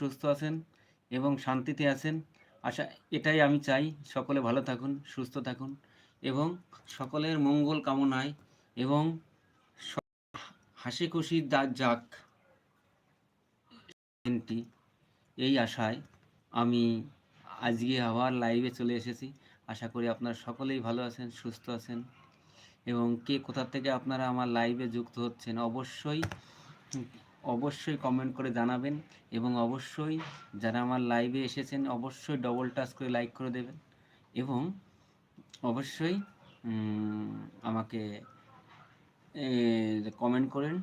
সুস্থ আছেন এবং শান্তিতে আছেন। আশা এটাই আমি চাই। সকলে ভালো থাকুন, সুস্থ থাকুন এবং সকলের মঙ্গল কামনায় এবং হাসি খুশি যাক। দিনটি, এই আশায় আমি আজকে আবার লাইভে চলে এসেছি। আশা করি আপনারা সকলেই ভালো আছেন, সুস্থ আছেন এবং কে কোথা থেকে আপনারা আমার লাইভে যুক্ত হচ্ছেন অবশ্যই অবশ্যই কমেন্ট করে জানাবেন এবং অবশ্যই যারা আমার লাইভে এসেছেন, অবশ্যই ডবল টাচ করে লাইক করে দেবেন এবং অবশ্যই আমাকে কমেন্ট করেন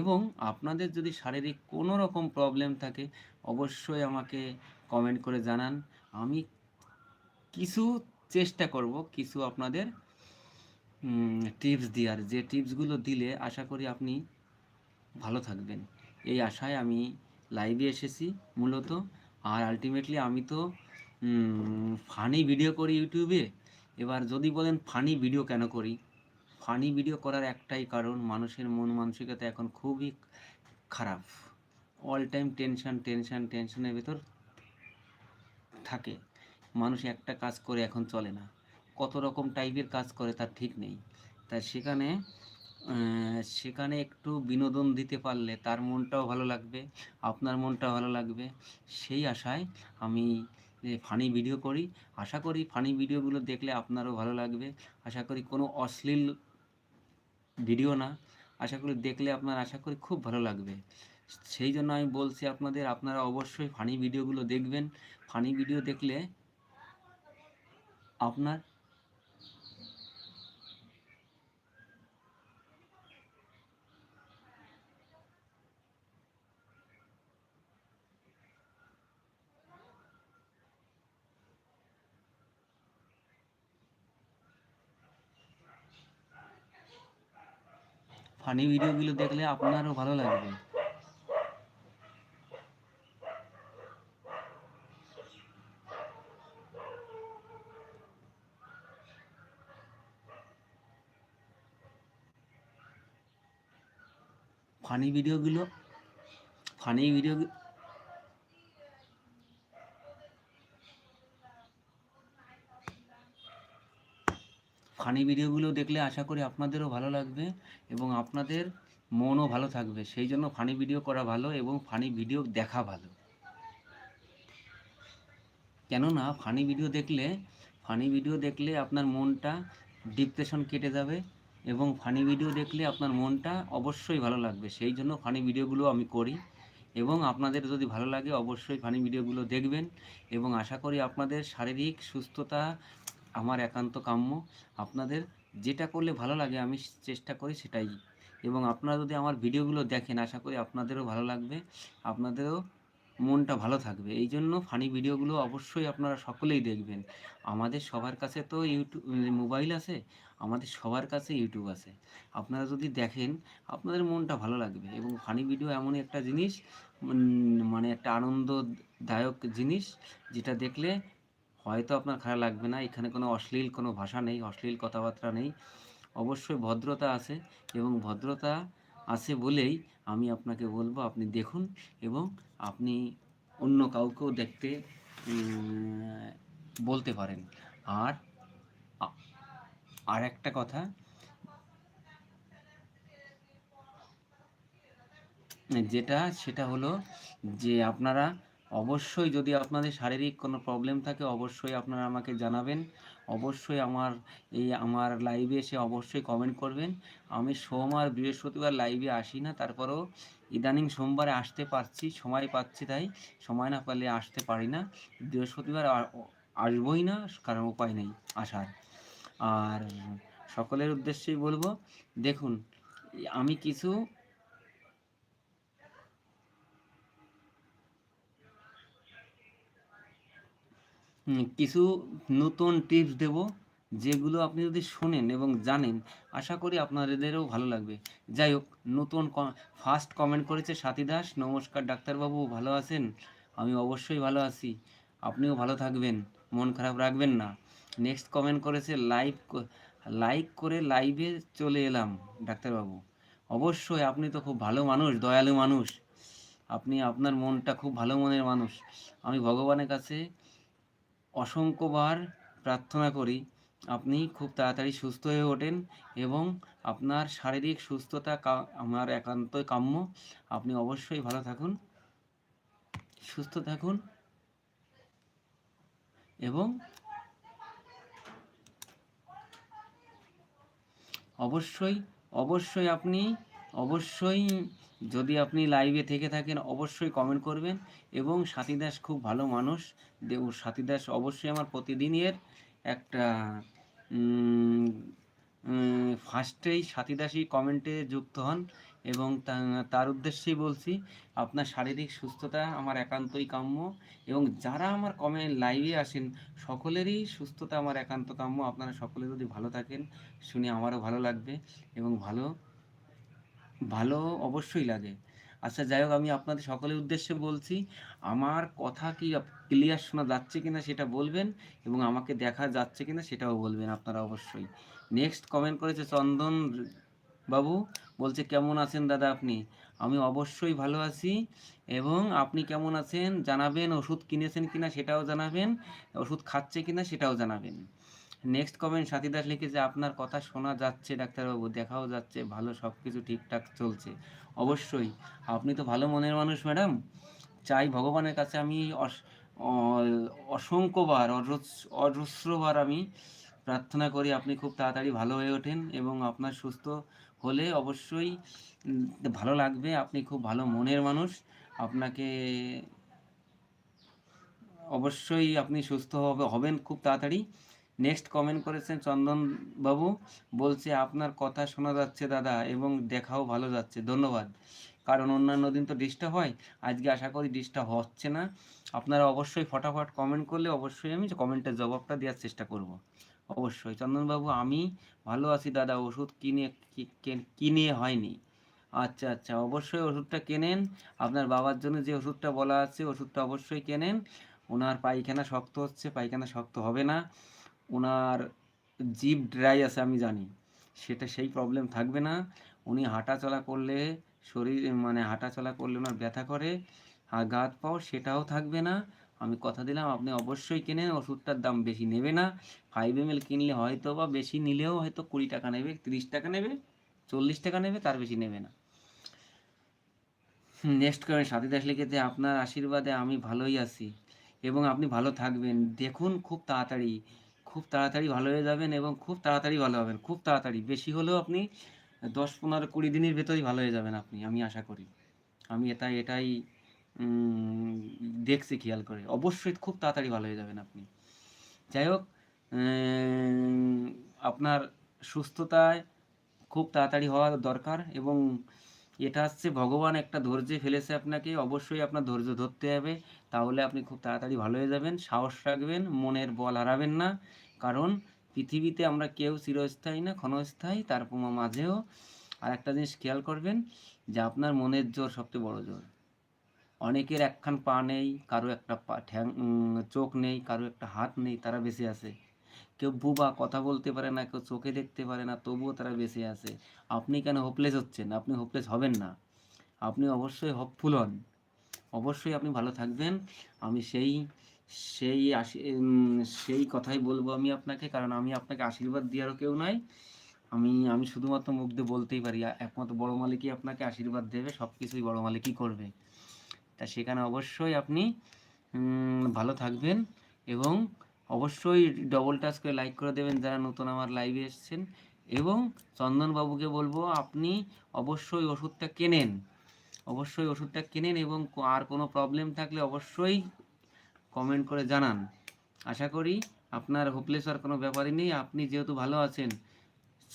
এবং আপনাদের যদি শারীরিক কোনো রকম প্রবলেম থাকে, অবশ্যই আমাকে কমেন্ট করে জানান। আমি কিছু চেষ্টা করব, কিছু আপনাদের টিপস দেওয়ার। যে টিপসগুলো দিলে আশা করি আপনি ভালো থাকবেন। এই আশায় আমি লাইভে এসেছি মূলত। আর আলটিমেটলি আমি তো ফানি ভিডিও করি ইউটিউবে এবার যদি বলেন ফানি ভিডিও কেন করি? ফানি ভিডিও করার একটাই কারণ, মানুষের মন মানসিকতা এখন খুবই খারাপ। অল টাইম টেনশন টেনশন টেনশনের ভেতর থাকে। মানুষ একটা কাজ করে এখন চলে না। কত রকম টাইপের কাজ করে তার ঠিক নেই। তাই সেখানে সেখানে একটু বিনোদন দিতে পারলে তার মনটাও ভালো লাগবে, আপনার মনটাও ভালো লাগবে। সেই আশায় আমি ফানি ভিডিও করি। আশা করি ফানি ভিডিওগুলো দেখলে আপনারও ভালো লাগবে। আশা করি কোনো অশ্লীল ভিডিও না। আশা করি দেখলে আপনার আশা করি খুব ভালো লাগবে। সেই জন্য আমি বলছি আপনাদের, আপনারা অবশ্যই ফানি ভিডিওগুলো দেখবেন। ফানি ভিডিও দেখলে আপনার ফানি ভিডিওগুলো দেখলে আপনারও ভালো লাগবে। ফানি ভিডিওগুলো ফানি ভিডিও ফানি ভিডিওগুলো দেখলে আশা করি আপনাদেরও ভালো লাগবে এবং আপনাদের মনও ভালো থাকবে। সেই জন্য ফানি ভিডিও করা ভালো এবং ফানি ভিডিও দেখা ভালো। কেননা ফানি ভিডিও দেখলে ফানি ভিডিও দেখলে আপনার মনটা ডিপ্রেশন কেটে যাবে এবং ফানি ভিডিও দেখলে আপনার মনটা অবশ্যই ভালো লাগবে। সেই জন্য ফানি ভিডিওগুলো আমি করি এবং আপনাদের যদি ভালো লাগে অবশ্যই ফানি ভিডিওগুলো দেখবেন এবং আশা করি আপনাদের শারীরিক সুস্থতা আমার একান্ত কাম্য। আপনাদের যেটা করলে ভালো লাগে, আমি চেষ্টা করি সেটাই। এবং আপনারা যদি আমার ভিডিওগুলো দেখেন, আশা করি আপনাদেরও ভালো লাগবে। আপনাদেরও মনটা ভালো থাকবে। এই জন্য ফানি ভিডিওগুলো অবশ্যই আপনারা সকলেই দেখবেন। আমাদের সবার কাছে তো ইউটিউব মোবাইল আছে, আমাদের সবার কাছে ইউটিউব আছে। আপনারা যদি দেখেন, আপনাদের মনটা ভালো লাগবে। এবং ফানি ভিডিও এমন একটা জিনিস মানে একটা আনন্দদায়ক জিনিস, যেটা দেখলে হয়তো আপনার খারাপ লাগবে না, এখানে কোনো অশ্লীল কোনো ভাষা নেই, অশ্লীল কথাবার্তা নেই। অবশ্যই ভদ্রতা আছে এবং ভদ্রতা আছে বলেই আমি আপনাকে বলব, আপনি দেখুন এবং আপনি অন্য কাউকেও দেখতে বলতে পারেন। আর আর একটা কথা, যেটা, সেটা হলো যে আপনারা অবশ্যই যদি আপনাদের শারীরিক কোনো প্রবলেম থাকে, অবশ্যই আপনারা আমাকে জানাবেন। অবশ্যই আমার এই আমার লাইভে এসে অবশ্যই কমেন্ট করবেন। আমি সোম আর বৃহস্পতিবার লাইভে আসি না, তারপরেও ইদানিং সোমবারে আসতে পারছি, সময় পাচ্ছি তাই সময় না পেলে আসতে পারি না। বৃহস্পতিবার আসবই না, কারণ উপায় নেই আসার। আর সকলের উদ্দেশ্যেই বলব, দেখুন, আমি কিছু কিছু নতুন টিপস দেব, যেগুলো আপনি যদি শোনেন এবং জানেন, আশা করি আপনাদেরও ভালো লাগবে। যাই হোক, নতুন ফার্স্ট কমেন্ট করেছে সাথী দাস, নমস্কার ডাক্তারবাবু, ভালো আছেন? আমি অবশ্যই ভালো আছি। আপনিও ভালো থাকবেন, মন খারাপ রাখবেন না। নেক্সট কমেন্ট করেছে, লাইভ লাইক করে লাইভে চলে এলাম, ডাক্তারবাবু। অবশ্যই, আপনি তো খুব ভালো মানুষ, দয়ালু মানুষ। আপনি আপনার মনটা খুব ভালো মনের মানুষ। আমি ভগবানের কাছে অসংখ্যবার প্রার্থনা করি, আপনি খুব তাড়াতাড়ি সুস্থ হয়ে ওঠেন এবং আপনার শারীরিক সুস্থতা আমার একান্তই কাম্য। আপনি অবশ্যই ভালো থাকুন, সুস্থ থাকুন এবং অবশ্যই অবশ্যই আপনি, অবশ্যই যদি আপনি লাইভে থেকে থাকেন, অবশ্যই কমেন্ট করবেন। এবং সাথী দাস খুব ভালো মানুষ। দেব সাথী দাস অবশ্যই আমার প্রতিদিনের একটা ফার্স্টেই সাথী দাসই কমেন্টে যুক্ত হন এবং তার উদ্দেশ্যেই বলছি, আপনার শারীরিক সুস্থতা আমার একান্তই কাম্য এবং যারা আমার কমেন্ট লাইভে আসেন, সকলেরই সুস্থতা আমার একান্ত কাম্য। আপনারা সকলে যদি ভালো থাকেন, শুনে আমারও ভালো লাগবে এবং ভালো ভালো অবশ্যই লাগে। আচ্ছা যাই হোক, আমি আপনাদের সকলের উদ্দেশ্যে বলছি, আমার কথা কি ক্লিয়ার শোনা যাচ্ছে কিনা সেটা বলবেন এবং আমাকে দেখা যাচ্ছে কিনা সেটাও বলবেন আপনারা অবশ্যই। নেক্সট কমেন্ট করেছে চন্দন বাবু, বলছে, কেমন আছেন দাদা আপনি? আমি অবশ্যই ভালো আছি এবং আপনি কেমন আছেন জানাবেন, ওষুধ কিনেছেন কিনা সেটাও জানাবেন, ওষুধ খাচ্ছে কিনা সেটাও জানাবেন। নেক্সট কমেন্ট সাথী দাস লিখেছে আপনার কথা শোনা যাচ্ছে, ডাক্তারবাবু। দেখাও যাচ্ছে। ভালো সব কিছু ঠিকঠাক চলছে। অবশ্যই। আপনি তো ভালো মনের মানুষ, ম্যাডাম। চাই ভগবানের কাছে আমি অসংখ্যবার অজস্র অজস্রবার আমি প্রার্থনা করি আপনি খুব তাড়াতাড়ি ভালো হয়ে ওঠেন এবং আপনার সুস্থ হলে অবশ্যই ভালো লাগবে। আপনি খুব ভালো মনের মানুষ। আপনাকে অবশ্যই আপনি সুস্থ হবে, হবেন খুব তাড়াতাড়ি। নেক্সট কমেন্ট করেছেন চন্দন বাবু। বলছে, আপনার কথা শোনা যাচ্ছে দাদা এবং দেখাও ভালো যাচ্ছে। ধন্যবাদ। কারণ অন্যান্য দিন তো ডিস্টার্ব হয়। আজকে আশা করি ডিস্টার্ব হচ্ছে না। আপনারা অবশ্যই ফটাফট কমেন্ট করলে অবশ্যই আমি কমেন্টের জবাবটা দেওয়ার চেষ্টা করব। অবশ্যই। চন্দনবাবু আমি ভালো আছি দাদা। ওষুধ কিনে কিনে হয়নি। আচ্ছা আচ্ছা। অবশ্যই ওষুধটা কেনেন। আপনার বাবার জন্য যে ওষুধটা বলা আছে, ওষুধটা অবশ্যই কেনেন। ওনার পায়খানা শক্ত হচ্ছে, পায়খানা শক্ত হবে না। ওনার জিপ ড্রাই আছে, আমি জানি। সেটা সেই প্রবলেম থাকবে না। উনি হাঁটা চলা করলে শরীর মানে হাঁটা চলা করলে ওনার ব্যথা করে গা পাও, সেটাও থাকবে না। আমি কথা দিলাম, আপনি অবশ্যই কেনেন, ওষুধটার দাম বেশি নেবে না। ফাইভ এম কিনলে হয়তো বা বেশি নিলেও হয়তো কুড়ি টাকা নেবে, তিরিশ টাকা নেবে, চল্লিশ টাকা নেবে, তার বেশি নেবে না। নেক্সট করেন সাথী দাস লিখেছে, আপনার আশীর্বাদে আমি ভালোই আছি এবং আপনি ভালো থাকবেন। দেখুন খুব তাড়াতাড়ি। খুব তাড়াতাড়ি ভালো হয়ে যাবেন এবং খুব তাড়াতাড়ি ভালো হবেন। খুব তাড়াতাড়ি। বেশি হলেও আপনি দশ, পনেরো, কুড়ি দিনের ভেতরেই ভালো হয়ে যাবেন আপনি, আমি আশা করি। আমি এটা এটাই দেখছি খেয়াল করে। অবশ্যই খুব তাড়াতাড়ি ভালো হয়ে যাবেন আপনি। যাই হোক আপনার সুস্থতায় খুব তাড়াতাড়ি হওয়া দরকার এবং এটা হচ্ছে ভগবান একটা ধৈর্যে ফেলেছে আপনাকে, অবশ্যই আপনার ধৈর্য ধরতে হবে। তাহলে আপনি খুব তাড়াতাড়ি ভালো হয়ে যাবেন, সাহস রাখবেন, মনের বল হারাবেন না। কারণ পৃথিবীতে আমরা কেউ চিরস্থায়ী না, ক্ষণস্থায়ী, তার মাঝেও। আর একটা জিনিস খেয়াল করবেন যে আপনার মনের জোর সবচেয়ে বড় জোর। অনেকের একখান পা নেই, কারও একটা পা ঠ্যাং চোখ নেই, কারও একটা হাত নেই, তারা বেঁচে আছে। কেউ বুবা কথা বলতে পারে না, কেউ চোখে দেখতে পারে না, তবুও তারা বেঁচে আছে। আপনি কেন হোপলেস হচ্ছেন? আপনি হোপলেস হবেন না। আপনি অবশ্যই হপফুল হন। অবশ্যই আপনি ভালো থাকবেন। আমি সেই সেই আশি সেই কথাই বলব আমি আপনাকে, কারণ আমি আপনাকে আশীর্বাদ দেওয়ারও কেউ নাই। আমি আমি শুধুমাত্র মুখ দিয়ে বলতেই পারি একমাত্র বড় মালিকই আপনাকে আশীর্বাদ দেবে সব কিছুই বড় মালিকই করবে। তা সেখানে অবশ্যই আপনি ভালো থাকবেন এবং অবশ্যই ডবল টাচ করে লাইক করে দেবেন যারা নতুন আমার লাইভে এসছেন। এবং চন্দনবাবুকে বলব, আপনি অবশ্যই ওষুধটা কেনেন, অবশ্যই ওষুধটা কেনেন এবং আর কোনো প্রবলেম থাকলে অবশ্যই কমেন্ট করে জানান। আশা করি আপনার হোপলেস হওয়ার কোনো ব্যাপারই নেই। আপনি যেহেতু ভালো আছেন,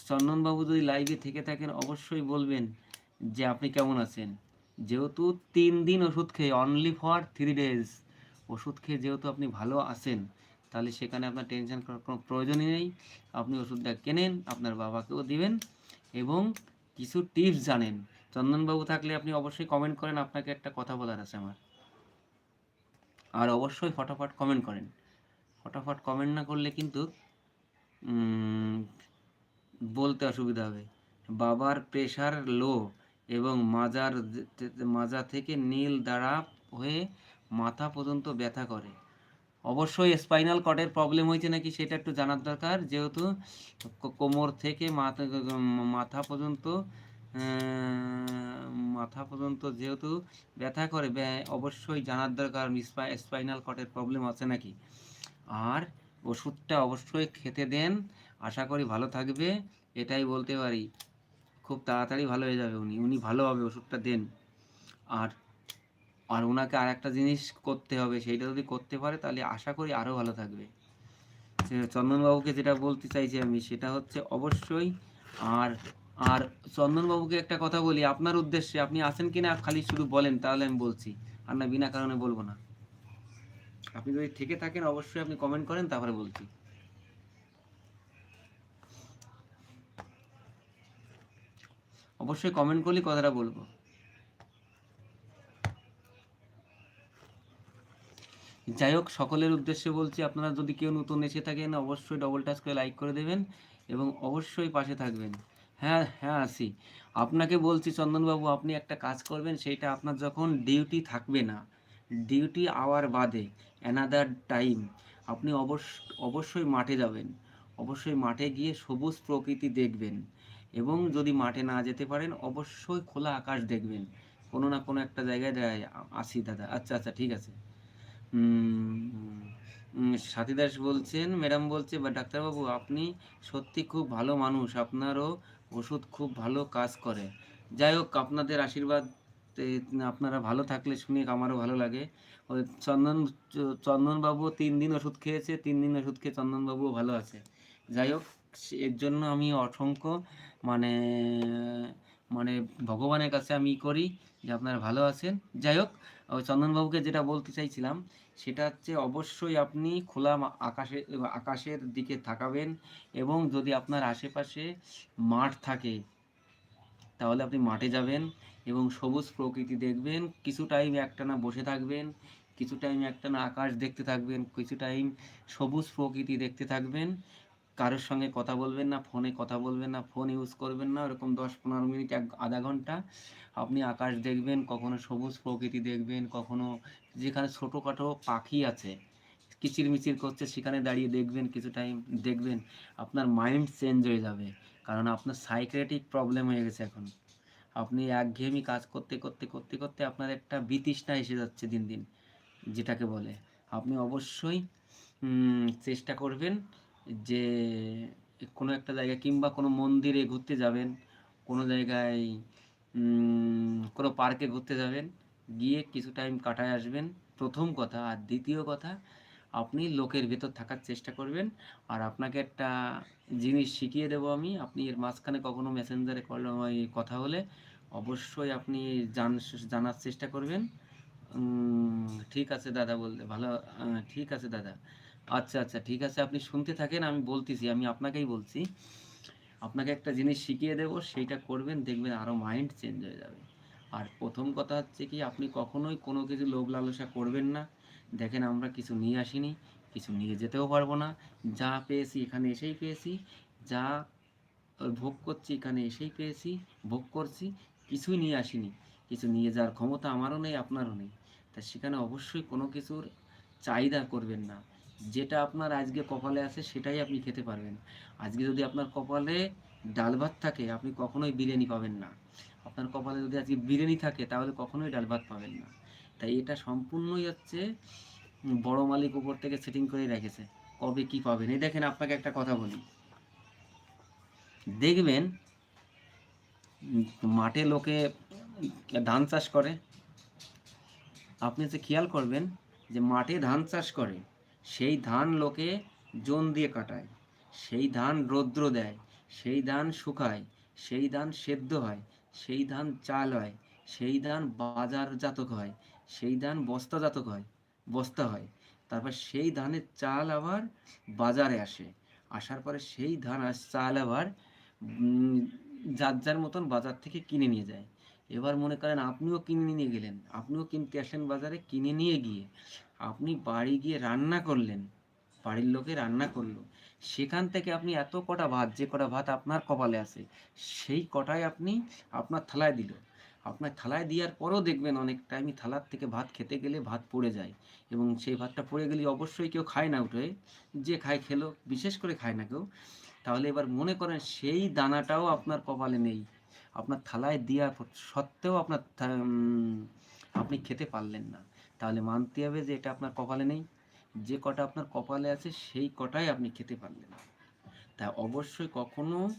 চন্দনবাবু যদি লাইভে থেকে থাকেন, অবশ্যই বলবেন যে আপনি কেমন আছেন। যেহেতু তিন দিন ওষুধ খেয়ে অনলি ফর থ্রি ডেজ ওষুধ খেয়ে যেহেতু আপনি ভালো আছেন, তাহলে সেখানে আপনার টেনশন করার কোনো প্রয়োজনই নেই। আপনি ওষুধটা কেনেন, আপনার বাবাকেও দিবেন এবং কিছু টিপস জানেন। চন্দনবাবু থাকলে আপনি অবশ্যই কমেন্ট করেন, আপনাকে একটা কথা বলার আছে আমার। আর অবশ্যই ফটাফট কমেন্ট করেন। ফটাফট কমেন্ট না করলে কিন্তু বলতে অসুবিধা হবে। বাবার প্রেশার লো এবং মাজার মাজা থেকে নীল দ্বারা হয়ে মাথা পর্যন্ত ব্যথা করে। অবশ্যই স্পাইনাল কর্ডের প্রবলেম হয়েছে নাকি সেটা একটু জানার দরকার। যেহেতু কোমর থেকে মাথা মাথা পর্যন্ত মাথা পর্যন্ত যেহেতু ব্যথা করে অবশ্যই জানার দরকার স্পাইনাল কটের প্রবলেম আছে নাকি? আর ওষুধটা অবশ্যই খেতে দেন, আশা করি ভালো থাকবে, এটাই বলতে পারি। খুব তাড়াতাড়ি ভালো হয়ে যাবে উনি উনি ভালো হবে ওষুধটা দেন। আর আর ওনাকে আর একটা জিনিস করতে হবে, সেইটা যদি করতে পারে তাহলে আশা করি আরও ভালো থাকবে। চন্দনবাবুকে যেটা বলতে চাইছি আমি, সেটা হচ্ছে অবশ্যই, আর আর চন্দনবাবুকে একটা কথা বলি, আপনার উদ্দেশ্যে আপনি আছেন কিনা খালি শুধু বলেন, তাহলে আমি বলছি। আর না, বিনা কারণে বলব না। আপনি যদি থেকে থাকেন, অবশ্যই আপনি কমেন্ট করেন, তারপরে বলছি। অবশ্যই কমেন্ট করলে কথাটা বলব। যাই হোক, সকলের উদ্দেশ্যে বলছি, আপনারা যদি কেউ নতুন এসে থাকেন, অবশ্যই ডবল টাচ করে লাইক করে দেবেন এবং অবশ্যই পাশে থাকবেন। হ্যাঁ হ্যাঁ আসি। আপনাকে বলছি চন্দনবাবু, আপনি একটা কাজ করবেন সেইটা আপনার যখন ডিউটি থাকবে না ডিউটি আওয়ার বাদে অ্যানাদার টাইম আপনি অবশ্য অবশ্যই মাঠে যাবেন। অবশ্যই মাঠে গিয়ে সবুজ প্রকৃতি দেখবেন এবং যদি মাঠে না যেতে পারেন, অবশ্যই খোলা আকাশ দেখবেন। কোনো না কোনো একটা জায়গায় যায় আসি দাদা। আচ্ছা আচ্ছা ঠিক আছে। সাথী দাস বলছেন, ম্যাডাম বলছে, বা ডাক্তারবাবু, আপনি সত্যি খুব ভালো মানুষ। আপনারও ওষুধ খুব ভালো কাজ করে। যাই হোক, আপনাদের আশীর্বাদ আপনারা ভালো থাকলে শুনে আমারও ভালো লাগে। ওই চন্দন চন্দনবাবু তিন দিন ওষুধ খেয়েছে, তিন দিন ওষুধ খেয়ে চন্দনবাবুও ভালো আছে। যাই হোক এর জন্য আমি অসংখ্য মানে মানে ভগবানের কাছে আমি করি যে আপনারা ভালো আছেন। যাই হোক চন্দনবাবুকে যেটা বলতে চাইছিলাম, সেটা হচ্ছে অবশ্যই আপনি খোলা আকাশে, আকাশের দিকে তাকাবেন এবং যদি আপনার আশেপাশে মাঠ থাকে, তাহলে আপনি মাঠে যাবেন এবং সবুজ প্রকৃতি দেখবেন, কিছু টাইম একটানা বসে থাকবেন, কিছু টাইম একটানা আকাশ দেখতে থাকবেন, কিছু টাইম সবুজ প্রকৃতি দেখতে থাকবেন কারোর সঙ্গে কথা বলবেন না, ফোনে কথা বলবেন না, ফোন ইউজ করবেন না, ওরকম দশ পনেরো মিনিট এক আধা ঘণ্টা আপনি আকাশ দেখবেন, কখনো সবুজ প্রকৃতি দেখবেন, কখনো যেখানে ছোটোখাটো পাখি আছে, কিচিরমিচির করছে, সেখানে দাঁড়িয়ে দেখবেন কিছু টাইম দেখবেন আপনার মাইন্ড চেঞ্জ হয়ে যাবে, কারণ আপনার সাইক্রেটিক প্রবলেম হয়ে গেছে এখন। আপনি একঘেয়েমি কাজ করতে করতে করতে করতে আপনার একটা বিতৃষ্ণা এসে যাচ্ছে দিন দিন, যেটাকে বলে। আপনি অবশ্যই চেষ্টা করবেন যে কোনো একটা জায়গায় কিংবা কোনো মন্দিরে ঘুরতে যাবেন, কোনো জায়গায় কোনো পার্কে ঘুরতে যাবেন, গিয়ে কিছু টাইম কাটায় আসবেন। প্রথম কথা আর দ্বিতীয় কথা, আপনি লোকের ভেতর থাকার চেষ্টা করবেন। আর আপনাকে একটা জিনিস শিখিয়ে দেবো আমি, আপনি এর মাঝখানে কখনো মেসেঞ্জারে কল কথা হলে অবশ্যই আপনি জান জানার চেষ্টা করবেন। ঠিক আছে দাদা বলতে, ভালো ঠিক আছে দাদা। আচ্ছা আচ্ছা ঠিক আছে। আপনি শুনতে থাকেন, আমি বলতেছি, আমি আপনাকেই বলছি। আপনাকে একটা জিনিস শিখিয়ে দেবো, সেইটা করবেন, দেখবেন আরও মাইন্ড চেঞ্জ হয়ে যাবে। আর প্রথম কথা হচ্ছে কি, আপনি কখনোই কোনো কিছু লোভ লালসা করবেন না। দেখেন, আমরা কিছু নিয়ে আসিনি, কিছু নিয়ে যেতেও পারব না। যা পেয়েছি, এখানে এসেই পেয়েছি। যা ভোগ করছি, এখানে এসেই পেয়েছি, ভোগ করছি, কিছুই নিয়ে আসিনি। কিছু নিয়ে যাওয়ার ক্ষমতা আমারও নেই, আপনারও নেই। তা সেখানে অবশ্যই কোনো কিছুর চাহিদা করবেন না। যেটা আপনার আজকে কপালে আছে সেটাই আপনি খেতে পারবেন। আজকে যদি আপনার কপালে ডাল ভাত থাকে, আপনি কখনোই বিরিয়ানি পাবেন না। আপনার কপালে যদি আজকে বিরিয়ানি থাকে, তাহলে কখনোই ডাল ভাত পাবেন না। তাই এটা সম্পূর্ণই হচ্ছে বড় মালিক উপর থেকে সেটিং করে রেখেছে। কবে কি পাবেন? এই দেখেন, আপনাকে একটা কথা বলি। দেখবেন, মাঠে লোকে ধান চাষ করে। আপনি হচ্ছে খেয়াল করবেন যে মাঠে ধান চাষ করে সেই ধান লোকে জন দিয়ে কাটায়, সেই ধান রৌদ্র দেয়, সেই ধান শুকায়, সেই ধান সেদ্ধ হয়, সেই ধান চাল হয়, সেই ধান বাজারজাতক হয়, সেই ধান বস্তাজাতক হয়, বস্তা হয়। তারপর সেই ধানের চাল আবার বাজারে আসে। আসার পরে সেই ধান আর চাল আবার যার যার মতন বাজার থেকে কিনে নিয়ে যায়। এবার মনে করেন আপনিও কিনে নিয়ে গেলেন, আপনিও কিনতে আসলেন বাজারে, কিনে নিয়ে গিয়ে আপনি বাড়ি গিয়ে রান্না করলেন, বাড়ির লোকে রান্না করল, সেখান থেকে আপনি এত কটা ভাত, যে কটা ভাত আপনার কপালে আছে, সেই কটাই আপনি আপনার থালায় দিল। আপনার থালায় দেওয়ার পরেও দেখবেন অনেক টাইমই থালার থেকে ভাত খেতে গেলে ভাত পড়ে যায় এবং সেই ভাতটা পড়ে গেলে অবশ্যই কেউ খায় না উঠে, যে খায় খেলো, বিশেষ করে খায় না কেউ। তাহলে এবার মনে করেন সেই দানাটাও আপনার কপালে নেই। আপনার থালায় দেওয়ার সত্ত্বেও আপনার আপনি খেতে পারলেন না। তাহলে মানতে হবে যে এটা আপনার কপালে নেই। যে কটা আপনার কপালে আছে, সেই কটাই আপনি খেতে পারলেন। তা অবশ্যই কখনো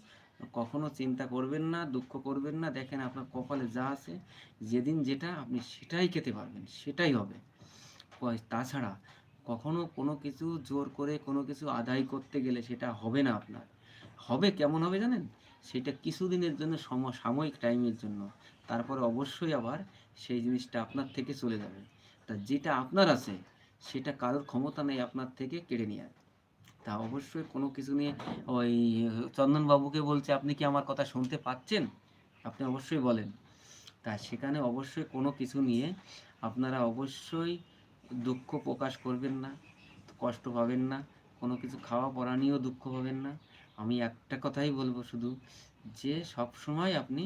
কখনো চিন্তা করবেন না, দুঃখ করবেন না। দেখেন আপনার কপালে যা আছে, যেদিন যেটা আপনি সেটাই খেতে পারবেন, সেটাই হবে। তাছাড়া কখনো কোনো কিছু জোর করে, কোনো কিছু আদায় করতে গেলে সেটা হবে না আপনার। হবে কেমন হবে জানেন? সেটা কিছুদিনের জন্য সম সাময়িক টাইমের জন্য। তারপরে অবশ্যই আবার সেই জিনিসটা আপনার থেকে চলে যাবে। তা যেটা আপনার আছে, সেটা কারোর ক্ষমতা নেই আপনার থেকে কেড়ে নেওয়ার। তা অবশ্যই কোনো কিছু নিয়ে ওই চন্দনবাবুকে বলছে, আপনি কি আমার কথা শুনতে পাচ্ছেন? আপনি অবশ্যই বলেন। তা সেখানে অবশ্যই কোনো কিছু নিয়ে আপনারা অবশ্যই দুঃখ প্রকাশ করবেন না, কষ্ট পাবেন না, কোনো কিছু খাওয়া পড়া নিয়েও দুঃখ পাবেন না। আমি একটা কথাই বলব শুধু, যে সব সময় আপনি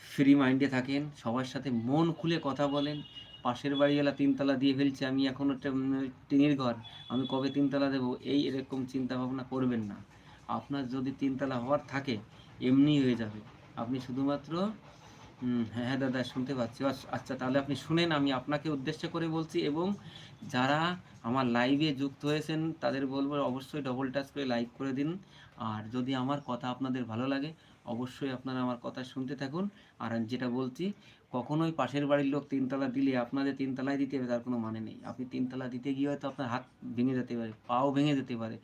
ফ্রি মাইন্ডে থাকেন, সবার সাথে মন খুলে কথা বলেন। পাশের বাড়িওয়ালা তিনতলা দিয়ে ফেলছে, আমি এখন টিনের ঘর, আমি কবে তিনতলা দেবো? এই এরকম চিন্তা ভাবনা করবেন না। আপনার যদি তিনতলা হওয়ার থাকে, এমনি হয়ে যাবে। আপনি শুধুমাত্র হ্যাঁ হ্যাঁ দাদা, শুনতে পাচ্ছি। আচ্ছা তাহলে আপনি শুনেন, আমি আপনাকে উদ্দেশ্য করে বলছি এবং যারা আমার লাইভে যুক্ত হয়েছেন, তাদের বলব অবশ্যই ডবল টাচ করে লাইক করে দিন। আর যদি আমার কথা আপনাদের ভালো লাগে অবশ্যই আপনারা আমার কথা শুনতে থাকুন। আর আমি যেটা বলছি, কখনোই পাশের বাড়ির লোক তিনতলা দিলে আপনাদের তিনতলায় দিতে হবে, তার কোনো মানে নেই। আপনি তিনতলা দিতে গিয়ে হয়তো আপনার হাত ভেঙে যেতে পারে, পাও ভেঙে যেতে পারে।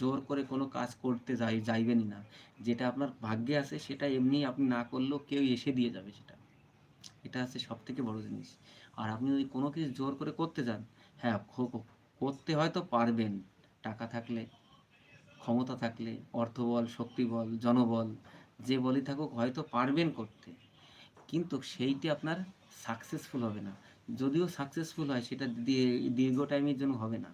জোর করে কোনো কাজ করতে যাই, যাইবেনই না। যেটা আপনার ভাগ্যে আছে, সেটা এমনি আপনি না করলেও কেউ এসে দিয়ে যাবে সেটা। এটা হচ্ছে সব থেকে বড় জিনিস। আর আপনি যদি কোনো কিছু জোর করে করতে যান হ্যাঁ করতে হয়তো পারবেন। টাকা থাকলে, ক্ষমতা থাকলে, অর্থবল, শক্তিবল, জনবল যে বলি থাকুক, হয়তো পারবেন করতে। কিন্তু সেইটি আপনার সাকসেসফুল হবে না। যদিও সাকসেসফুল হয়, সেটা দীর্ঘ টাইমের জন্য হবে না।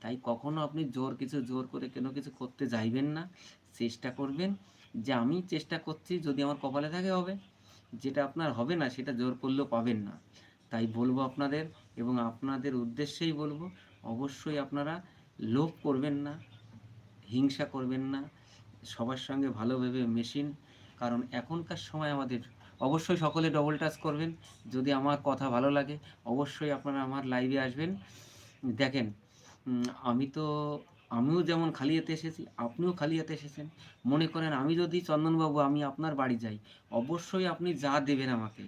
তাই কখনো আপনি জোর, কিছু জোর করে কেন কিছু করতে যাইবেন না। চেষ্টা করবেন যে আমি চেষ্টা করছি, যদি আমার কপালে থাকে হবে। যেটা আপনার হবে না, সেটা জোর করলেও পাবেন না। তাই বলব আপনাদের এবং আপনাদের উদ্দেশ্যেই বলব, অবশ্যই আপনারা লোভ করবেন না, হিংসা করবেন না সবার সঙ্গে ভালোভাবে মেশিন, কারণ এখনকার সময় আমাদের অবশ্যই সকলে ডবল টাচ করবেন। যদি আমার কথা ভালো লাগে, অবশ্যই আপনারা আমার লাইভে আসবেন। দেখেন আমি তো, আমিও যেমন খালি হাতে এসেছি, আপনিও খালি হাতে এসেছেন। মনে করেন, আমি যদি চন্দনবাবু, আমি আপনার বাড়ি যাই, অবশ্যই আপনি যা দেবেন আমাকে,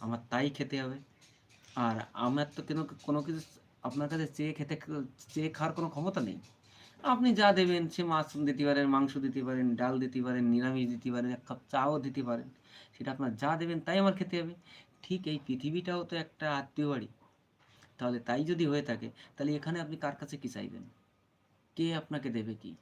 আমার তাই খেতে হবে। আর আমার তো কোনো কোনো কিছু আপনার কাছে চেয়ে খেতে, চেয়ে খাওয়ার কোনো ক্ষমতা নেই। আপনি যা দেবেন, সে মাছ দিতে পারেন, মাংস দিতে পারেন, ডাল দিতে পারেন, নিরামিষ দিতে পারেন, এক কাপ চাও দিতে পারেন, সেটা আপনার যা দেবেন তাই আমার খেতে হবে। ঠিক এই পৃথিবীটাও তো একটা আত্মীয় বাড়ি। তাহলে তাই যদি হয়ে থাকে, তাহলে এখানে আপনি কার কাছে কি চাইবেন? কে আপনাকে দেবে কি?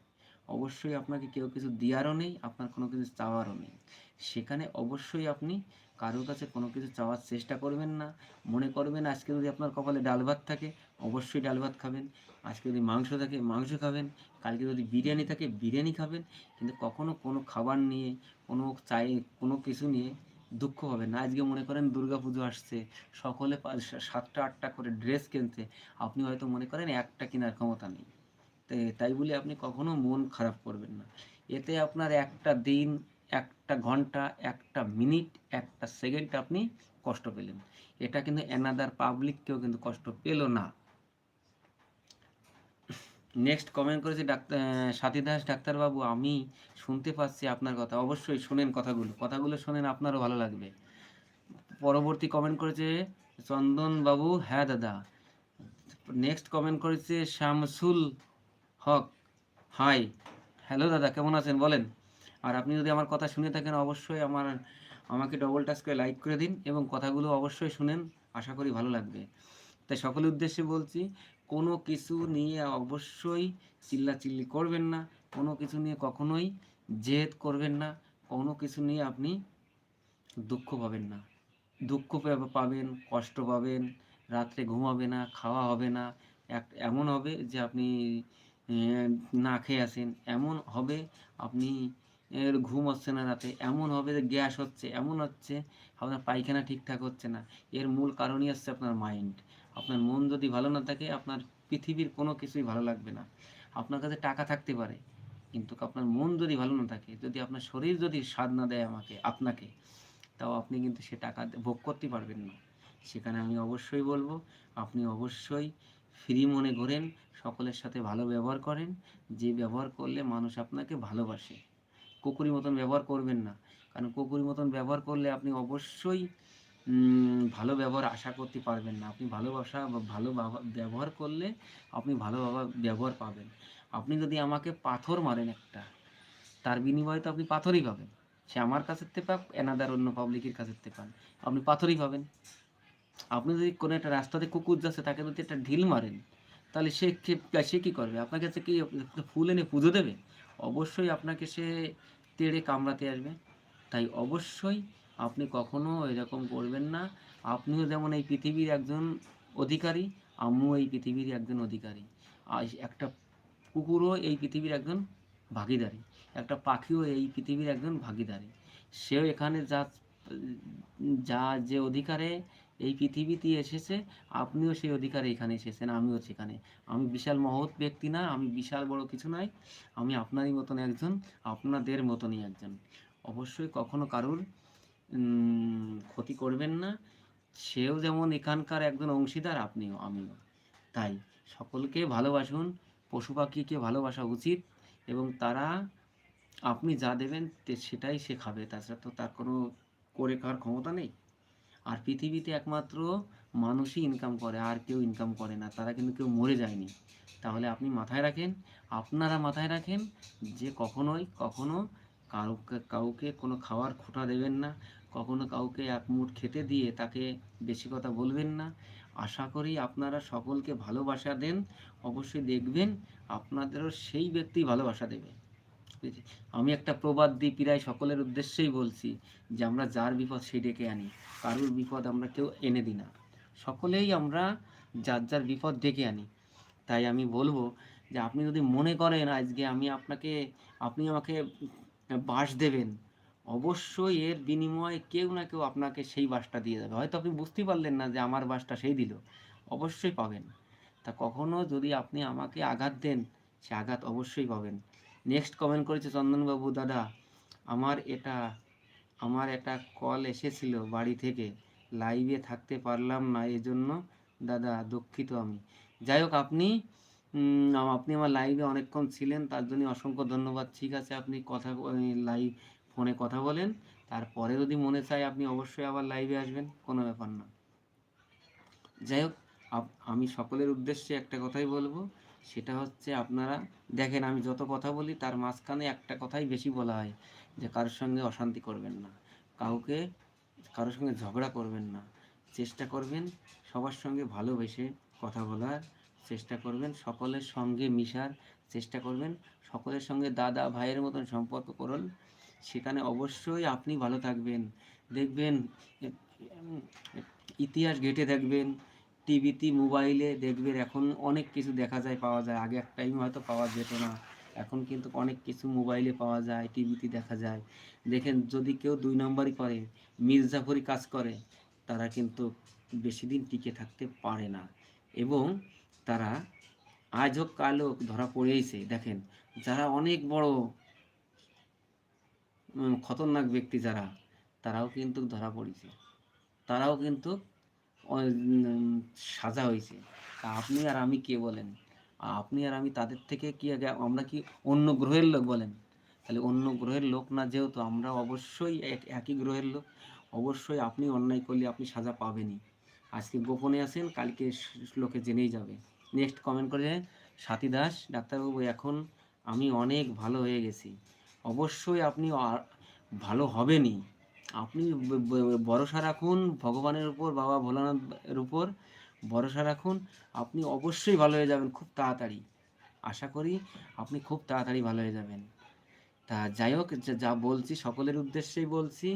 অবশ্যই আপনাকে কেউ কিছু দেওয়ারও নেই, আপনার কোনো কিছু চাওয়ারও নেই। সেখানে অবশ্যই আপনি কারোর কাছে কোনো কিছু চাওয়ার চেষ্টা করবেন না, মনে করবেন আজকে যদি আপনার কপালে ডাল ভাত থাকে, অবশ্যই ডাল ভাত খাবেন। আজকে যদি মাংস থাকে, মাংস খাবেন। কালকে যদি বিরিয়ানি থাকে, বিরিয়ানি খাবেন। কিন্তু কখনো কোনো খাবার নিয়ে, কোনো চাই, কোনো কিছু নিয়ে দুঃখ হবে না। আজকে মনে করেন দুর্গা পুজো আসছে। সকলে সাতটা, আটটা করে ড্রেস কিনছে। আপনি হয়তো মনে করেন একটা কেনার ক্ষমতা নেই। তাই বলে আপনি কখনো মন খারাপ করবেন না। এতে আপনার একটা দিন একটা ঘণ্টা, একটা মিনিট, একটা সেকেন্ড আপনি কষ্ট পেলেন। এটা কিন্তু অ্যানাদার পাবলিককেও কিন্তু কষ্ট পেল না। নেক্সট কমেন্ট করেছে ডাক্তার সাথী দাস, ডাক্তারবাবু, আমি শুনতে পাচ্ছি আপনার কথা। অবশ্যই শোনেন কথাগুলো। কথাগুলো শোনেন, আপনারও ভালো লাগবে। পরবর্তী কমেন্ট করেছে চন্দন বাবু হ্যাঁ দাদা। নেক্সট কমেন্ট করেছে শামসুল হক। হাই হ্যালো দাদা, কেমন আছেন? বলেন। আর আপনি যদি আমার কথা শুনে থাকেন, অবশ্যই আমার, আমাকে ডবল টাচ করে লাইক করে দিন এবং কথাগুলো অবশ্যই শুনেন। আশা করি ভালো লাগবে। তাই সকলের উদ্দেশ্যে বলছি, কোনো কিছু নিয়ে অবশ্যই চিল্লাচিল্লি করবেন না। কোনো কিছু নিয়ে কখনোই জেদ করবেন না। কোনো কিছু নিয়ে আপনি দুঃখ পাবেন না। দুঃখ পাবেন, কষ্ট পাবেন, রাত্রে ঘুমাবে না, খাওয়া হবে না। এক, এমন হবে যে আপনি না খেয়ে আসেন এমন হবে আপনি ঘুম হচ্ছে না রাতে। এমন হবে যে গ্যাস হচ্ছে, এমন হচ্ছে, আপনার পায়খানা ঠিকঠাক হচ্ছে না। এর মূল কারণই হচ্ছে আপনার মাইন্ড আপনার মন যদি ভালো না থাকে, আপনার পৃথিবীর কোনো কিছুই ভালো লাগবে না। আপনার কাছে টাকা থাকতে পারে, কিন্তু আপনার মন যদি ভালো না থাকে, যদি আপনার শরীর যদি স্বাদ না দেয় আমাকে, আপনাকে, তাও আপনি কিন্তু সে টাকা ভোগ করতে পারবেন না। সেখানে আমি অবশ্যই বলব, আপনি অবশ্যই ফ্রি মনে করেন, সকলের সাথে ভালো ব্যবহার করেন। যে ব্যবহার করলে মানুষ আপনাকে ভালোবাসে। কুকুরি মতন ব্যবহার করবেন না। কারণ কুকুরি মতন ব্যবহার করলে আপনি অবশ্যই ভালো ব্যবহার আশা করতে পারবেন না। আপনি ভালোবাসা বা ভালো ব্যবহার করলে আপনি ভালো ব্যবহার পাবেন। আপনি যদি আমাকে পাথর মারেন একটা, তার বিনিময়ে তো আপনি পাথরই পাবেন। সে আমার কাছের থেকে পাক এনাদার অন্য পাবলিকের কাছের থেকে পান আপনি পাথরই পাবেন। আপনি যদি কোনো একটা রাস্তাতে কুকুর যাচ্ছে, তাকে যদি একটা ঢিল মারেন, তাহলে সে সে কী করবে? আপনার কাছে কি ফুল এনে পুজো দেবে? অবশ্যই আপনাকে সে তেড়ে কামড়াতে আসবে। তাই অবশ্যই আপনি কখনো এরকম করবেন না। আপনিও যেমন এই পৃথিবীর একজন অধিকারী, আমিও এই পৃথিবীর একজন অধিকারী। আর একটা কুকুরও এই পৃথিবীর একজন ভাগিদারি। একটা পাখিও এই পৃথিবীর একজন ভাগিদারি। সেও এখানে যা যা যে অধিকারে এই পৃথিবীতে এসেছে, আপনিও সেই অধিকার এখানে এসেছেন, আমিও সেখানে। আমি বিশাল মহৎ ব্যক্তি না, আমি বিশাল বড় কিছু নয়, আমি আপনারই মতন একজন, আপনাদের মতনই একজন। অবশ্যই কখনো কারুর ক্ষতি করবেন না, সেও যেমন এখানকার একজন অংশীদার, আপনিও, আমিও। তাই সকলকে ভালোবাসুন, পশু পাখিকে ভালোবাসা উচিত, এবং তারা আপনি যা দেবেন সেটাই সে খাবে। তাছাড়া তো তার কোনো করে খাওয়ার ক্ষমতা নেই। আর পৃথিবীতে একমাত্র মানুষই ইনকাম করে, আর কেউ ইনকাম করে না, তারা কিন্তু কেউ মরে যায়নি। তাহলে আপনি মাথায় রাখেন, আপনারা মাথায় রাখেন যে কখনোই কখনো কাউকে কাউকে কোনো খাওয়ার খোঁটা দেবেন না, কখনো কাউকে এক মুঠ খেতে দিয়ে তাকে বেশি কথা বলবেন না। আশা করি আপনারা সকলকে ভালোবাসা দেন, অবশ্যই দেখবেন আপনাদেরও সেই ব্যক্তি ভালোবাসা দেবে। বুঝেছি? আমি একটা প্রবাদ দিই প্রায় সকলের উদ্দেশ্যেই বলছি যে আমরা যার বিপদ সেই ডেকে আনি, কারুর বিপদ আমরা কেউ এনে দিই না। সকলেই আমরা যার যার বিপদ ডেকে আনি। তাই আমি বলব যে আপনি যদি মনে করেন আজকে আমি আপনাকে, আপনি আমাকে বাস দেবেন, অবশ্যই এর বিনিময়ে কেউ না কেউ আপনাকে সেই বাসটা দিয়ে যাবে। হয়তো আপনি বুঝতেই পারলেন না যে আমার বাসটা সেই দিল। অবশ্যই পাবেন। তা কখনো যদি আপনি আমাকে আঘাত দেন, সে আঘাত অবশ্যই পাবেন। নেক্সট কমেন্ট করেছে চন্দনবাবু, দাদা, আমার এটা, আমার একটা কল এসেছিল বাড়ি থেকে। লাইভে থাকতে পারলাম না, এজন্য দাদা দুঃখিত আমি। যাই হোক, আপনি আপনি আমার লাইভে অনেকক্ষণ ছিলেন, তার জন্য অসংখ্য ধন্যবাদ। ঠিক আছে, আপনি কথা লাইভ ফোনে কথা বলেন। তারপরে যদি মনে চায়, আপনি অবশ্যই আবার লাইভে আসবেন, কোনো ব্যাপার না। যাই হোক আমি সকলের উদ্দেশ্যে একটা কথাই বলব। সেটা হচ্ছে আপনারা দেখেন, আমি যত কথা বলি তার মাঝখানে একটা কথাই বেশি বলা হয় যে কারোর সঙ্গে অশান্তি করবেন না। কাউকে, কারোর সঙ্গে ঝগড়া করবেন না। চেষ্টা করবেন সবার সঙ্গে ভালোবেসে কথা বলার চেষ্টা করবেন, সকলের সঙ্গে মিশার চেষ্টা করবেন, সকলের সঙ্গে দাদা ভাইয়ের মতন সম্পর্ক করুন। সেখানে অবশ্যই আপনি ভালো থাকবেন, দেখবেন ইতিহাস ঘেটে দেখবেন টিভিতে, মোবাইলে দেখবেন এখন অনেক কিছু দেখা যায়, পাওয়া যায়। আগে এক টাইম হয়তো পাওয়া যেত না। এখন কিন্তু অনেক কিছু মোবাইলে পাওয়া যায়, টিভিতে দেখা যায়। দেখেন, যদি কেউ দুই নম্বরই করে মির্জাফরি কাজ করে, তারা কিন্তু বেশি দিন টিকে থাকতে পারে না। এবং তারা আজ হোক, কাল হোক ধরা পড়েইছে। দেখেন, যারা অনেক বড় খতরনাক ব্যক্তি যারা, তারাও কিন্তু ধরা পড়েছে। তারাও কিন্তু সাজা হয়েছে। তা আপনি আর আমি কে বলেন? আপনি আর আমি তাদের থেকে কি আগে, আমরা কি অন্য গ্রহের লোক বলেন? তাহলে অন্য গ্রহের লোক না যেহেতু, আমরা অবশ্যই এক- একই গ্রহের লোক। অবশ্যই আপনি অন্যায় করলে আপনি সাজা পাবেনই। আজকে গোপনে আছেন, কালকে লোকে জেনেই যাবে। নেক্সট কমেন্ট করে সাথী দাস, ডাক্তারবাবু, এখন আমি অনেক ভালো হয়ে গেছি। অবশ্যই আপনি ভালো হবেনই। আপনি ভরসা রাখুন, ভগবানের উপর, বাবা ভোলানাথের উপর ভরসা রাখুন, আপনি অবশ্যই ভালো হয়ে যাবেন খুব তাড়াতাড়ি। আশা করি আপনি খুব তাড়াতাড়ি ভালো হয়ে যাবেন। তা যাই হোক, যা বলছি সকলের উদ্দেশ্যেই বলছি,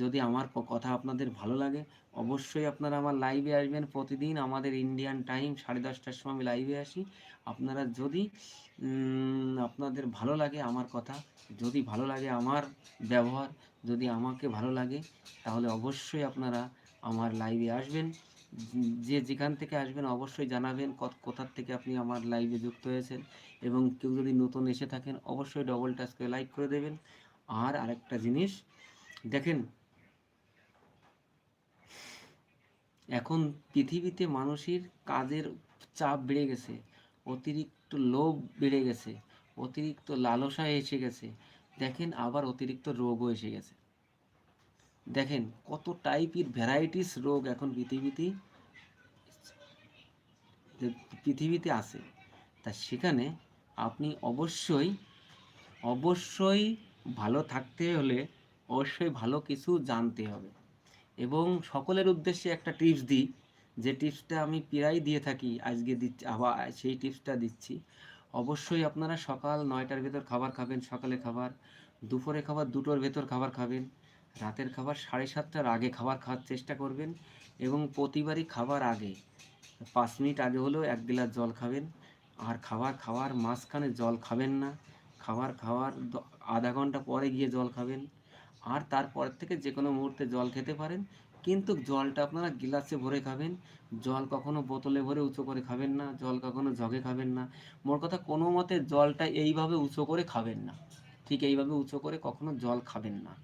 যদি আমার কথা আপনাদের ভালো লাগে, অবশ্যই আপনারা আমার লাইভে আসবেন প্রতিদিন, আমাদের ইন্ডিয়ান টাইম সাড়ে দশটার সময় আমি লাইভে আসি। আপনারা যদি আপনাদের ভালো লাগে আমার কথা, যদি ভালো লাগে আমার ব্যবহার যদি আমাকে ভালো লাগে, তাহলে অবশ্যই আপনারা আমার লাইভে আসবেন। যে যেখান থেকে আসবেন অবশ্যই জানাবেন কোথার থেকে আপনি আমার লাইভে যুক্ত হয়েছেন। এবং কেউ যদি নতুন এসে থাকেন, অবশ্যই ডবল টাচ করে লাইক করে দেবেন। আর আরেকটা জিনিস, দেখেন, এখন পৃথিবীতে মানুষের কাজের চাপ বেড়ে গেছে, অতিরিক্ত লোভ বেড়ে গেছে, অতিরিক্ত লালসা এসে গেছে। দেখেন আবার অতিরিক্ত রোগও এসে গেছে। দেখেন কত টাইপের ভ্যারাইটিস রোগ এখন পৃথিবীতে পৃথিবীতে আছে। তা সেখানে আপনি অবশ্যই অবশ্যই ভালো থাকতে হলে অবশ্যই ভালো কিছু জানতে হবে। এবং সকলের উদ্দেশ্যে একটা টিপস দিই। যে টিপসটা আমি প্রায় দিয়ে থাকি, আজকে দিচ্ছি, আবার সেই টিপসটা দিচ্ছি। অবশ্যই আপনারা সকাল নয়টার ভেতর খাবার খাবেন সকালে খাবার দুপুরে খাবার দুটোর ভেতর খাবার খাবেন, রাতের খাবার সাড়ে সাতটার আগে খাবার খাওয়ার চেষ্টা করবেন এবং প্রতিবারই খাবার আগে, পাঁচ মিনিট আগে হলেও এক গ্লাস জল খাবেন, আর খাবার খাওয়ার মাঝখানে জল খাবেন না, খাবার খাওয়ার আধা ঘণ্টা পরে গিয়ে জল খাবেন, আর তারপর থেকে যে কোনো মুহূর্তে জল খেতে পারেন, কিন্তু জলটা আপনারা গিলাসে ভরে খাবেন জল কখনো বোতলে ভরে উঁচু করে খাবেন না, জল কখনো জগে খাবেন না। মোর কথা কোনো মতে জলটা এইভাবে উঁচু করে খাবেন না। ঠিক এইভাবে উঁচু করে কখনো জল খাবেন না।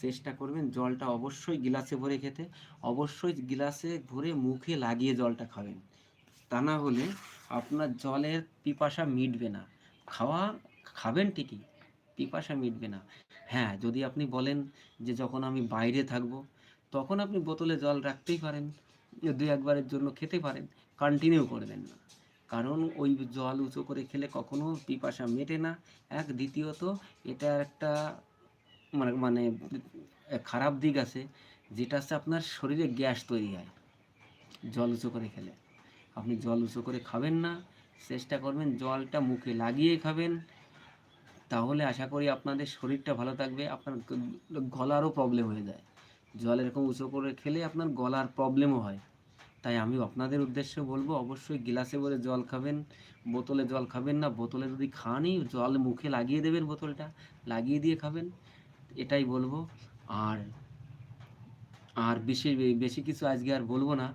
চেষ্টা করবেন জলটা অবশ্যই গিলাসে ভরে খেতে, অবশ্যই গিলাসে ভরে মুখে লাগিয়ে জলটা খাবেন। তা না হলে আপনার জলের পিপাসা মিটবে না। খাওয়া, খাবেন ঠিকই, পিপাসা মিটবে না। হ্যাঁ যদি আপনি বলেন যে যখন আমি বাইরে থাকব, তখন আপনি বোতলে জল রাখতেই পারেন। দু একবারের জন্য খেতে পারেন কন্টিনিউ করবেন না। কারণ ওই জল উঁচু করে খেলে কখনো পিপাসা মেটে না। এক, দ্বিতীয়ত, এটা একটা মানে মানে খারাপ দিক আছে, যেটা হচ্ছে আপনার শরীরে গ্যাস তৈরি হয়, জল উঁচু করে খেলে। আপনি জল উঁচু করে খাবেন না, চেষ্টা করবেন জলটা মুখে লাগিয়ে খাবেন। তাহলে আশা করি আপনাদের শরীরটা ভালো থাকবে, আপনার গলারও প্রবলেম হয়ে যায়। জল এরকম উঁচু করে খেলে আপনার গলার প্রবলেমও হয়। তাই আমি আপনাদের উদ্দেশ্যে বলব, অবশ্যই গিলাসে করে জল খাবেন, বোতলে জল খাবেন না, বোতলে যদি খানই জল মুখে লাগিয়ে দেবেন বোতলটা, লাগিয়ে দিয়ে খাবেন, এটাই বলব। আর আর বেশি বেশি কিছু আজকে আর বলব না,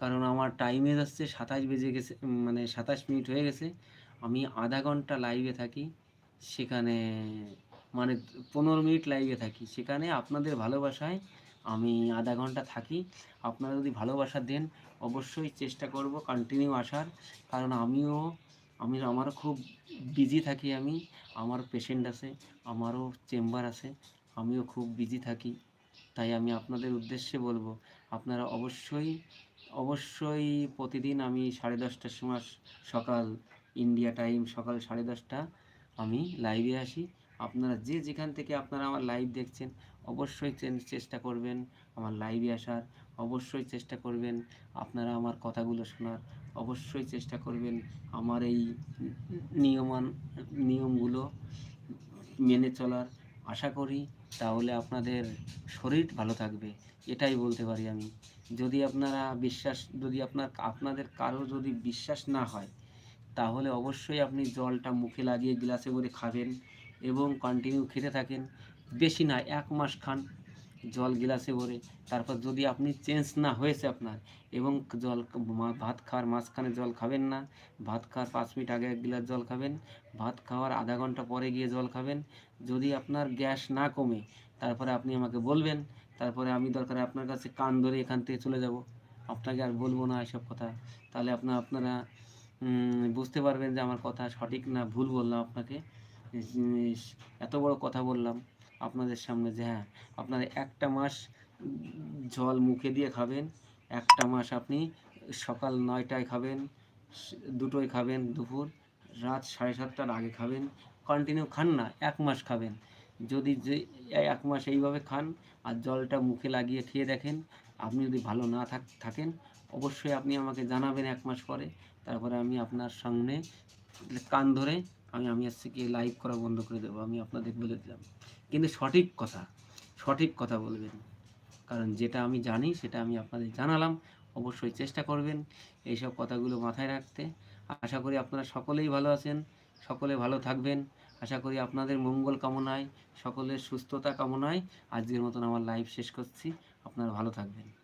কারণ আমার টাইমে যাচ্ছে সাতাশ বেজে গেছে মানে সাতাশ মিনিট হয়ে গেছে, আমি আধা ঘণ্টা লাইভে থাকি, সেখানে মানে পনেরো মিনিট লাইভে থাকি, সেখানে আপনাদের ভালোবাসায় আমি আধা ঘণ্টা থাকি। আপনারা যদি ভালোবাসা দেন অবশ্যই চেষ্টা করব কন্টিনিউ আসার। কারণ আমিও, আমি, আমারও খুব বিজি থাকি আমি। আমার পেশেন্ট আছে, আমারও চেম্বার আছে, আমিও খুব বিজি থাকি। তাই আমি আপনাদের উদ্দেশ্যে বলব, আপনারা অবশ্যই অবশ্যই প্রতিদিন আমি সাড়ে দশটার সময় সকাল ইন্ডিয়া টাইম সকাল সাড়ে দশটা আমি লাইভে আসি। আপনারা যে যেখান থেকে আপনারা আমার লাইভ দেখছেন, অবশ্যই চেষ্টা করবেন আমার লাইভে আসার। অবশ্যই চেষ্টা করবেন আপনারা আমার কথাগুলো শোনার। অবশ্যই চেষ্টা করবেন আমার এই নিয়মান, নিয়মগুলো মেনে চলার। আশা করি তাহলে আপনাদের শরীর ভালো থাকবে, এটাই বলতে পারি আমি। যদি আপনারা বিশ্বাস, যদি আপনার, আপনাদের কারও যদি বিশ্বাস না হয়, তাহলে অবশ্যই আপনি জলটা মুখে লাগিয়ে গ্লাসে করে খাবেন। এবং কন্টিনিউ খেতে থাকেন। বেশি না, এক মাস খান, জল গ্লাসে ভরে। তারপর যদি আপনি চেঞ্জ না হয়েছে আপনার এবং জল ভাত খাওয়ার মাঝখানে জল খাবেন না, ভাত খাওয়ার পাঁচ মিনিট আগে এক গ্লাস জল খাবেন, ভাত খাওয়ার আধা ঘণ্টা পরে গিয়ে জল খাবেন। যদি আপনার গ্যাস না কমে, তারপরে আপনি আমাকে বলবেন, তারপরে আমি দরকার আপনার কাছে কান ধরে এখান থেকে চলে যাব। আপনাকে আর বলব না এসব কথা। তাহলে আপনার আপনারা বুঝতে পারবেন যে আমার কথা সঠিক না ভুল বললাম আপনাকে। এত বড় কথা বললাম আপনাদের সামনে যে হ্যাঁ আপনারা একটা মাস জল মুখে দিয়ে খাবেন, একটা মাস আপনি সকাল নয়টায় খাবেন, দুটোয় খাবেন দুপুর, রাত সাড়ে সাতটার আগে খাবেন কন্টিনিউ খান না, এক মাস খাবেন। যদি যে এক মাস এইভাবে খান আর জলটা মুখে লাগিয়ে খেয়ে দেখেন, আপনি যদি ভালো না থাক, থাকেন, অবশ্যই আপনি আমাকে জানাবেন এক মাস পরে, তারপরে আমি আপনার সামনে কান ধরে আমি আমি আজকে লাইভ করা বন্ধ করে দেবো, আমি আপনাদের বলে দিলাম। কিন্তু সঠিক কথা সঠিক কথা বলবেন। কারণ যেটা আমি জানি, সেটা আমি আপনাদের জানালাম। অবশ্যই চেষ্টা করবেন এইসব কথাগুলো মাথায় রাখতে। আশা করি আপনারা সকলেই ভালো আছেন, সকলে ভালো থাকবেন। আশা করি আপনাদের মঙ্গল কামনায়, সকলের সুস্থতা কামনায় আজকের মতন আমার লাইভ শেষ করছি। আপনারা ভালো থাকবেন।